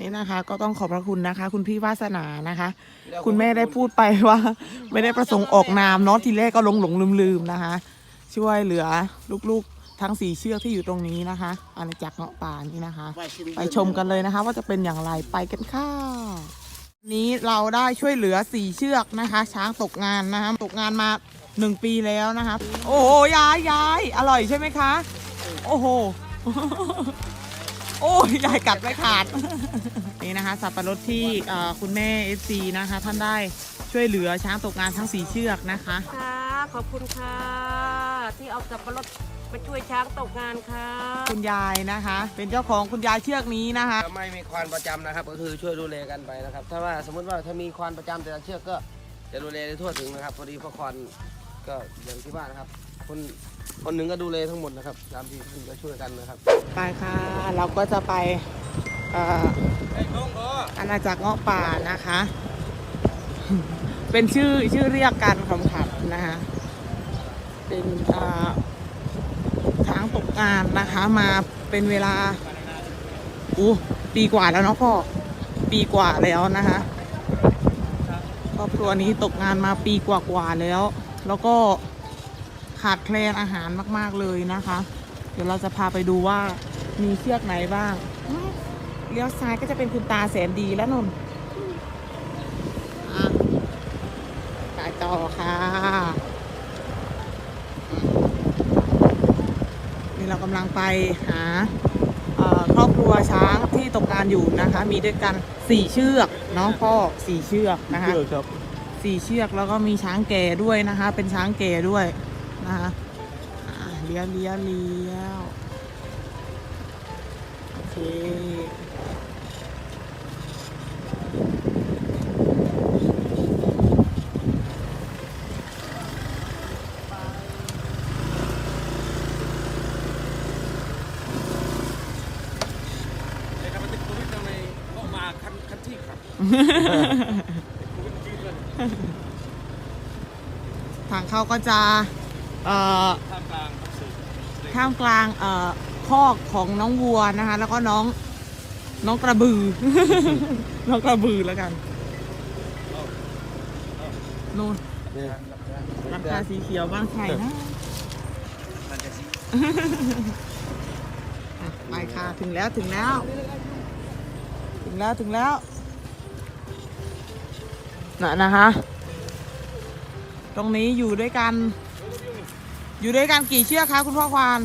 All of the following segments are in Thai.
นี่นะคะ ก็ต้องขอบพระคุณนะคะ คุณพี่วาสนานะคะ คุณแม่ได้พูดไปว่า ไม่ได้ประสงค์ออกนามเนาะทีแรกก็หลงหลงลืมลืมๆนะคะ ช่วยเหลือลูกๆทั้งสี่เชือกที่อยู่ตรงนี้นะคะอาณาจักรเงาะป่านี่นะคะ ไปชมกันเลยนะคะ ว่าจะเป็นอย่างไรไปกันค่ะวันนี้เราได้ช่วยเหลือสี่เชือกนะคะ ช้างตกงานนะคะตกงานมาหนึ่งปีแล้วนะคะ โอ้โหยายยายอร่อยใช่ไหมคะ โอ้โห โอ้ยยายกัดไม่ขาด นี่นะคะ สับปะรดที่เอ่อคุณแม่เอฟซีนะคะ ท่านได้ช่วยเหลือช้างตกงานทั้งสี่เชือกนะคะ ค่ะ ขอบคุณค่ะ ที่เอาสับปะรดไปช่วยช้างตกงานค่ะ คุณยายนะคะ เป็นเจ้าของคุณยายเชือกนี้นะคะถ้าไม่มีควานประจำนะครับ ก็คือช่วยดูแลกันไปนะครับ ถ้าว่าสมมติว่าถ้ามีควานประจำแต่ละเชือกก็จะดูแลได้ทั่วถึงนะครับ พอดีเพราะควานก็อย่างที่บ้านนะครับ คนคนหนึ่งก็ดูแลทั้งหมดนะครับตามที่ท่านก็ช่วยกันนะครับ ไปค่ะ เราก็จะไปเอ่ออาณาจักรเงาะป่านะคะ เป็นชื่อชื่อเรียกกันคำขับนะคะเป็นเอ่อช้างตกงานนะคะมาเป็นเวลาอู้ปีกว่าแล้วเนาะพ่อปีกว่าแล้วนะคะครอบครัวนี้ตกงานมาปีกว่าๆแล้ว แล้วก็ ขาดแคลนอาหารมาก ๆ เลยนะคะ เดี๋ยวเราจะพาไปดูว่ามีเชือกไหนบ้างอืมเลี้ยวซ้ายก็จะเป็นคุณตาแสนดีแล้วนนท์อะไปต่อค่ะนี่เรากำลังไปหาเอ่อครอบครัวช้างที่ตกงานอยู่นะคะ มีด้วยกันสี่เชือกเนาะพ่อสี่เชือกนะคะสี่เชือกแล้วก็มีช้างแก่ด้วยนะคะ เป็นช้างแก่ด้วย นะคะอ่าเลี้ยวเลี้ยวเลี้ยวโอเคเลยครับมันติดโควิดทำไมก็มาคันคันที่ครับโควิดจีนเลยทางเข้าก็จะ เอ่อท่ามกลางครับสื่อท่ามกลางเอ่อคอกของน้องวัวนะคะ แล้วก็น้องน้องกระบือ น้องกระบือแล้วกันนู่นราคาสีเขียวบ้างไข่นะ มันจะสิอะไปค่ะถึงแล้วถึงแล้ว ถึงแล้วถึงแล้วน่ะนะคะ ตรงนี้อยู่ด้วยกัน อยู่ด้วยกันกี่เชือกคะคุณพ่อควาน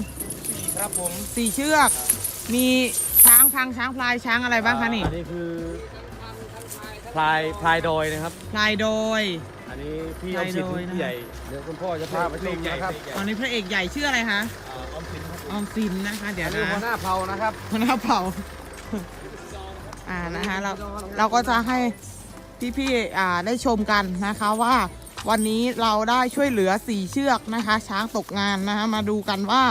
ครับผมสี่เชือก มีช้างพังช้างพลายช้างอะไรบ้างคะนี่อันนี้คือพลายพลายดอยนะครับ พลายโดย อันนี้พี่พอลาอยมโดสินยนะ พี่ใหญ่ เดี๋ยวคุณพ่อจะพาไปชมนะครับตอนนี้พระเอกใหญ่ชื่ออะไรคะออมสินครับออมสินนะคะ เดี๋ยอัวนนี้หัวหนะน้าเผ่านะครับหัวหน้าเผ่าอ่านะคะเราเราก็จะให้พี่ๆอ่าได้ชมกันนะคะว่า วันนี้เราได้ช่วยเหลือสี่เชือกนะคะ ช้างตกงานนะคะ มาดูกันว่า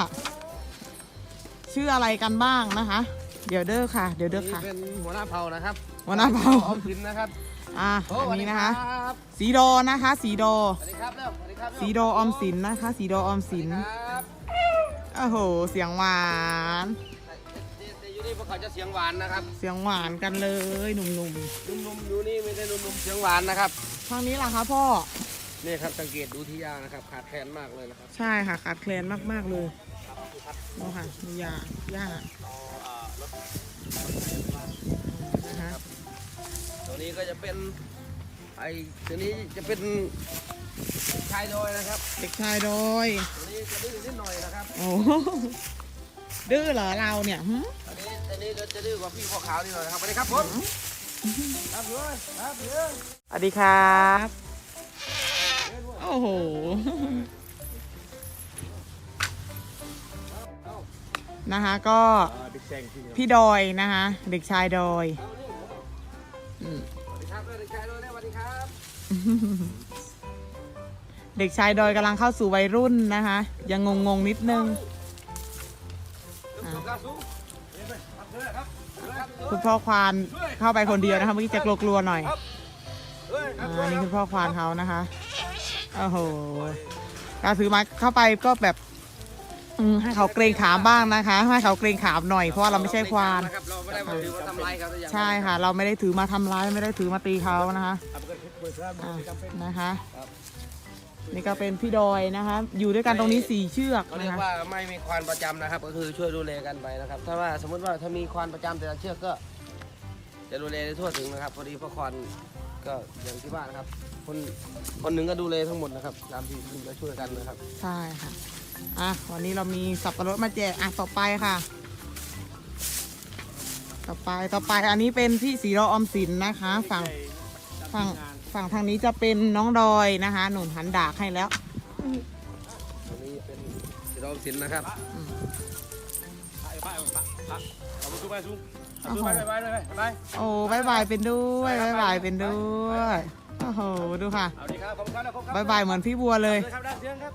ชื่ออะไรกันบ้างนะคะ เดี๋ยวเด้อค่ะ เดี๋ยวเด้อค่ะเป็นหัวหน้าเผ่านะครับหัวหน้าเผ่า ออมสินนะครับอ่าโอ้อันสวัสดีนี้นะคคะรับสีดอนะคะ สีดอสวัสดีครับเร็วสวัสดีครับเร็วสีดอออมสินนะคะ สีดอออมสินครับโอ้โห เสียงหวานแต่แต่อยู่นี่พวกเขาจะเสียงหวานนะครับเสียงหวานกันเลยหนุ่มหนุ่มๆอยู่นี่ไม่ได้หนุ่มๆเสียงหวานนะครับๆทางนี้ล่ะคะพ่อ นี่ครับสังเกตดูที่ยางนะครับ ขาดแคลนมากเลยนะครับใช่ค่ะขาดแคลนมากๆเลยนี่ค่ะมียาย่านะคะตัวนี้ก็จะเป็นไอ้ตัวนี้จะเป็นชายดอยนะครับเด็กชายโดยตัวนี้จะดื้อนิดหน่อยนะครับโอ้โหดื้อเหรอเราเนี่ยหึอันนี้อันนี้ก็จะดื้อกว่าพี่พ่อขาวนิดหน่อยนะครับสวัสดีครับผมครับเลยครับเลยสวัสดีครับ โอ้โห นะคะก็บิ๊กแซงที่นี่พี่ดอยนะคะ เด็กชายดอยอืมสวัสดีครับเด็กชายดอยสวัสดีครับเด็กชายดอยกำลังเข้าสู่วัยรุ่นนะคะ ยังงงๆนิดนึงลูกสุกครับสุกนี่ไปครับเลยครับครับคุณพ่อควานเข้าไปคนเดียวนะคะเมื่อกี้จะกลัวๆหน่อยเฮ้ยครับอ่านี่คุณพ่อควานเขานะคะ โอ้โห การถือไม้เข้าไปก็แบบอืมให้เขาเกรงขามบ้างนะคะ ให้เขาเกรงขามหน่อย เพราะว่าเราไม่ใช่ควาน นะครับเราไม่ได้มาถือว่าทำร้ายเขาแต่อย่างใดใช่ค่ะ เราไม่ได้ถือมาทำร้ายไม่ได้ถือมาตีเขานะคะอะนะคะ นี่ก็เป็นพี่ดอยนะคะ อยู่ด้วยกันตรงนี้สี่เชือกเขาเรีนะยกคะว่าไม่มีควานประจำนะครับ ก็คือช่วยดูแลกันไปนะครับ ถ้าว่าสมมติว่าถ้ามีควานประจำแต่ละเชือกก็ จะดูแลได้ทั่วถึงนะครับพอดีพ่อควาน ก็อย่างที่บ้านนะครับ คนคนหนึ่งก็ดูแลทั้งหมดนะครับตามที่คุณจะช่วยกันนะครับใช่ค่ะ อะ วันนี้เรามีสับปะรดมาแจก อะ ต่อไปค่ะ ต่อไป ต่อไป อันนี้เป็นพี่สีรอออมสินนะคะ ฝั่ง ฝั่ง ฝั่งทางนี้จะเป็นน้องดอยนะคะ หนุนหันดากให้แล้ว อันนี้เป็นศิลปศิลป์นะครับเอา ไปสู้ไปสู้เอาสู้ไปไปไปไปไปโอ้บายบายเป็นด้วยบายบายเป็นด้วยโอ้โหดูค่ะเอาดีครับขอบคุณครับขอบคุณครับบายบายเหมือนพี่บัวเลย ครับได้เชิญครับ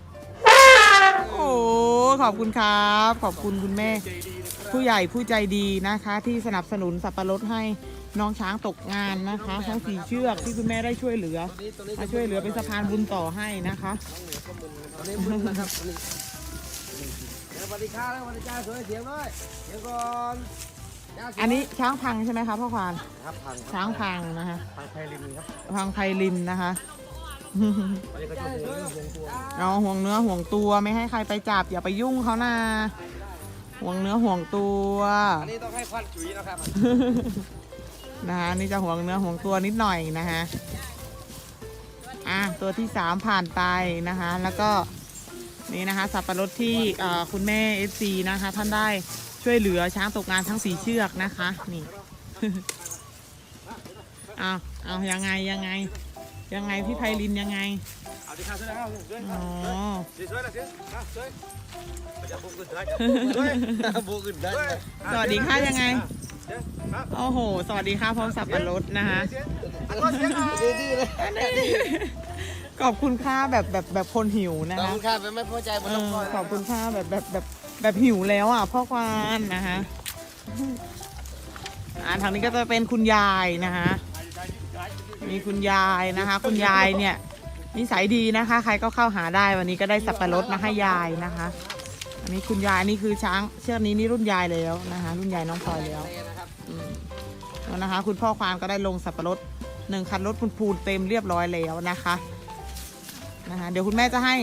โอ้ขอบคุณครับ ขอบคุณคุณแม่ ใจดีนะครับผู้ใหญ่ผู้ใจดีนะคะ ที่สนับสนุนสับปะรดให้น้องช้างตกงานนะคะทั้งสีเชือกที่คุณแม่ได้ช่วยเหลือมาช่วยเหลือเป็นสะพานบุญต่อให้นะคะตัวนี้มึนนะครับตัวนี้ สวัสดีครับสวัสดีจ้าสวยเสียงด้วยเสียงก่อนจ้าเสียงอันนี้ช้างพังใช่ไหมคะพ่อควานครับพังช้างพังนะคะทางไทยริมครับพังไพลินนะคะวันนี้ก็ช่วยเหลือเรื่องตัวเอาห่วงเนื้อห่วงตัวไม่ให้ใครไปจับอย่าไปยุ่งเขานะห่วงเนื้อห่วงตัว อันนี้ต้องให้ควันจุ๋ยนะครับนะคะนี่จะห่วงเนื้อห่วงตัวนิดหน่อยนะคะอะตัวที่สามผ่านไปนะคะ แล้วก็ นี่นะคะ สับปะรดที่เอ่อคุณแม่ FC นะคะ ท่านได้ช่วยเหลือช้างตกงานทั้งสีเชือกนะคะ นี่เอาเอายังไงยังไง ยังไงพี่ไพลินยังไงเอาดีครับช่วยนะครับช่วยอ๋อช่วยนะช่วยนะช่วยจะบุกขึ้นได้บูขึ้นได้สวัสดีค่ะยังไงครับโอ้โห สวัสดีค่ะพร้อมสับปะรดนะคะ ขอบคุณค่าแบบแบบแบบคนหิวนะขอบคะคุณครับไม่พอใจบนเอน้องอพลอยขอบคุณค่าแบบแบบแบบแบบหิวแล้วอะพ่อควานนะคะอ่าทางนี้ก็จะเป็นคุณยายนะคะมีคุณยายนะคะ คุณยายเนี่ยนิสัยดีนะคะ ใครก็เข้าหาได้วันนี้ก็ได้สับปะรดมาให้ยายนะคะ อันนี้คุณยายอันนี่คือช้างเชือกนี้นี่รุ่นยายแล้วนะคะ รุ่นยายน้องพลอยแล้วนะครับอืมแล้วนะคะคุณพ่อควานก็ได้ลงสับปะรดหนึ่งคันรถพูนๆเต็มเรียบร้อยแล้วนะคะ นะคะ เดี๋ยวคุณแม่จะให้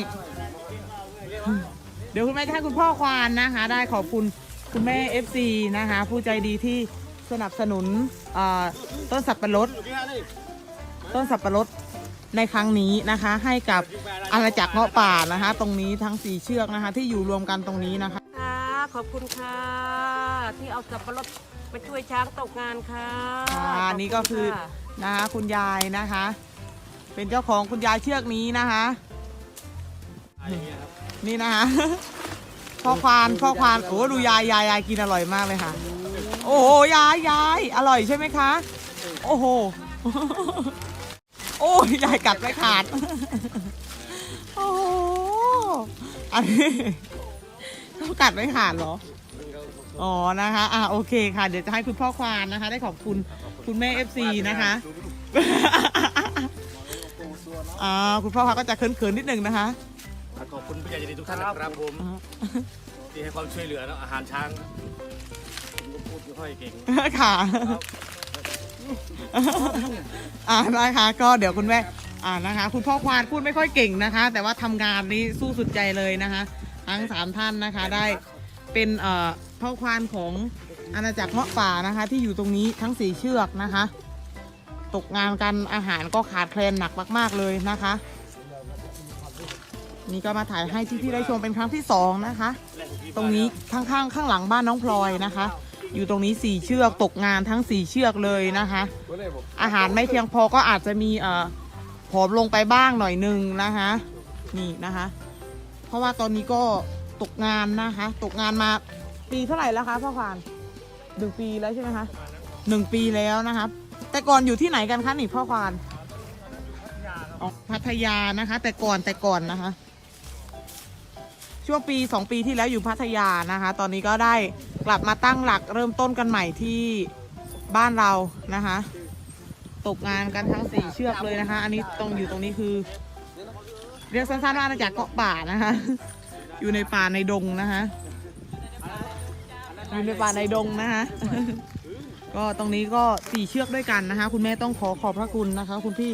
เดี๋ยวคุณแม่จะให้คุณพ่อควานนะคะ ได้ขอบคุณคุณแม่ FC นะคะ ผู้ใจดีที่สนับสนุนเอ่อต้นสับปะรด ต้นสับปะรดในครั้งนี้นะคะ ให้กับอาณาจักรเงาะป่านะคะ ตรงนี้ทั้งสี่เชือกนะคะ ที่อยู่รวมกันตรงนี้นะคะค่ะขอบคุณค่ะ ที่เอาสับปะรดไปช่วยช้างตกงานค่ะอ่าขบณนี่ก็คือะนะคะคุณยายนะคะ เป็นเจ้าของคุณยายเชือกนี้นะคะนี่นะคะพ่อควานพ่อควานโอ้ดูยายยายยายกินอร่อยมากเลยค่ะ โอ้โหยายยายอร่อยใช่ไหมคะ โอ้โหโอ้ยยายกัดไม่ขาดโอ้โหอันนี้เขากัดไม่ขาดเหรออ๋อนะคะอะโอเคค่ะ เดี๋ยวจะให้คุณพ่อควานนะคะ ได้ขอบคุณคุณแม่ FC นะคะ อ่าคุณพ่อควานก็จะเขินๆนิดนึงนะคะ ขอบคุณผู้ใหญ่ใจดีทุกท่านนะครับผมอ่าที่ให้ความช่วยเหลือเนาะอาหารช้างผมก็พูดไม่ค่อยเก่งค่ะอ่านะคะก็เดี๋ยวคุณแม่อ่านะคะ คุณพ่อควานพูดไม่ค่อยเก่งนะคะ แต่ว่าทำงานนี้สู้สุดใจเลยนะคะ ทั้งสามท่านนะคะได้เป็นเอ่อพ่อควานของอาณาจักรเงาะป่านะคะ ที่อยู่ตรงนี้ทั้งสี่เชือกนะคะ ตกงานกันอาหารก็ขาดแคลนหนักมาก ๆเลยนะคะ นี่ก็มาถ่ายให้ที่พี่ได้ชมเป็นครั้งที่สองนะคะ ตรงนี้ข้างๆข้างหลังบ้านน้องพลอยนะคะ อยู่ตรงนี้สี่เชือกตกงานทั้งสี่เชือกเลยนะคะ อาหารไม่เพียงพอก็อาจจะมีเอ่อผอมลงไปบ้างหน่อยหนึงนะคะ นี่นะคะ เพราะว่าตอนนี้ก็ตกงานนะคะ ตกงานมาปีเท่าไหร่แล้วคะพ่อควานหนึ่งปีแล้วใช่ไหมคะหนึ่งปีแล้วนะคะ แต่ก่อนอยู่ที่ไหนกันคะนี่พ่อควานอ๋อพัทยานะคะ แต่ก่อนแต่ก่อนนะคะ ช่วงปีสองปีที่แล้วอยู่พัทยานะคะ ตอนนี้ก็ได้กลับมาตั้งหลักเริ่มต้นกันใหม่ที่บ้านเรานะคะ ตกงานกันทั้งสี่เชือกเลยนะคะ อันนี้ตรงอยู่ตรงนี้คือ เรียกสั้นๆว่าอาณาจักรเกาะป่านะคะ อยู่ในป่าในดงนะคะอยู่ในป่าในดงนะคะ ก็ตรงนี้ก็สี่เชือกด้วยกันนะคะ คุณแม่ต้องขอขอบพระคุณนะคะ คุณพี่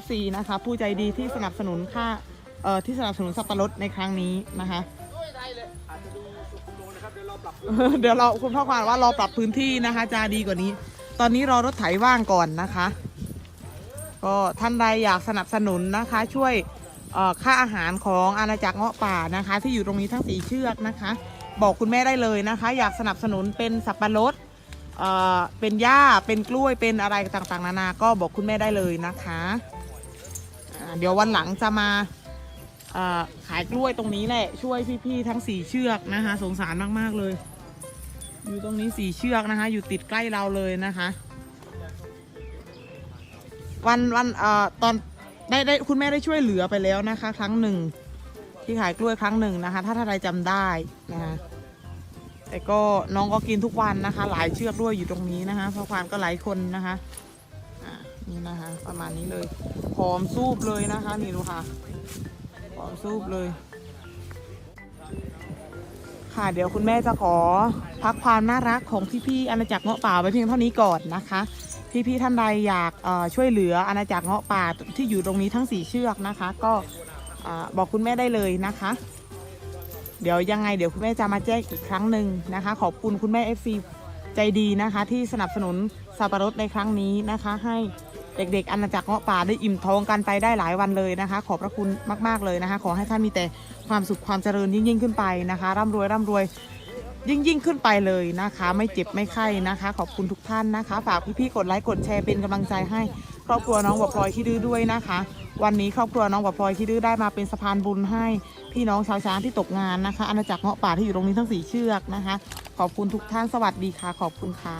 FC นะคะ ผู้ใจดีที่สนับสนุนค่าเอ่อที่สนับสนุนสับปะรดในครั้งนี้นะคะ เดี๋ยวเราคุณพ่อควานว่ารอปรับพื้นที่นะคะ จะดีกว่านี้ ตอนนี้รอรถไถว่างก่อนนะคะ ก็ท่านใดอยากสนับสนุนนะคะ ช่วยเอ่อค่าอาหารของอาณาจักรเงาะป่านะคะ ที่อยู่ตรงนี้ทั้งสีเชือกนะคะ บอกคุณแม่ได้เลยนะคะ อยากสนับสนุนเป็นสับปะรด เป็นหญ้าเป็นกล้วยเป็นอะไรต่างๆ นานา ก็บอกคุณแม่ได้เลยนะคะเดี๋ยววันหลังจะมาขายกล้วยตรงนี้แหละ ช่วยพี่ๆทั้งสี่เชือกนะคะ สงสารมากๆเลย อยู่ตรงนี้สี่เชือกนะคะ อยู่ติดใกล้เราเลยนะคะ วันวันเอ่อตอนได้ได้คุณแม่ได้ช่วยเหลือไปแล้วนะคะ ครั้งหนึ่งที่ขายกล้วยครั้งหนึ่งนะคะ ถ้าท่านใดจำได้นะคะ แต่ก็น้องก็กินทุกวันนะคะ หลายเชือกด้วยอยู่ตรงนี้นะคะเพราะความก็หลายคนนะคะอ่านี่นะคะ ประมาณนี้เลยผอมซูบเลยนะคะนี่ดูค่ะผอมซูบเลย ค่ะเดี๋ยวคุณแม่จะขอพักความน่ารักของพี่ๆอาณาจักรเงาะป่าไว้เพียงเท่านี้ก่อนนะคะพี่ๆท่านใดอยากช่วยเหลืออาณาจักรเงาะป่าที่อยู่ตรงนี้ทั้งสี่เชือกนะคะ ก็บอกคุณแม่ได้เลยนะคะ เดี๋ยวยังไงเดี๋ยวคุณแม่จะมาแจ้งอีกครั้งหนึ่งนะคะ ขอบคุณคุณแม่ FC ใจดีนะคะ ที่สนับสนุนสับปะรดในครั้งนี้นะคะ ให้เด็กๆอาณาจักรเงาะป่าได้อิ่มท้องกันไปได้หลายวันเลยนะคะ ขอบพระคุณมากๆเลยนะคะ ขอให้ท่านมีแต่ความสุขความเจริญยิ่งๆขึ้นไปนะคะร่ำรวยร่ำรวยยิ่งยิ่งขึ้นไปเลยนะคะ ไม่เจ็บไม่ไข้นะคะ ขอบคุณทุกท่านนะคะ ฝากพี่ๆกดไลค์กดแชร์เป็นกำลังใจให้ ครอบครัวน้องบัวพลอยที่ดื้อด้วยนะคะ วันนี้ครอบครัวน้องบัวพลอยที่ดื้อได้มาเป็นสะพานบุญให้พี่น้องชาวช้างที่ตกงานนะคะอาณาจักรเงาะป่าที่อยู่ตรงนี้ทั้งสี่เชือกนะคะ ขอบคุณทุกท่านสวัสดีค่ะ ขอบคุณค่ะ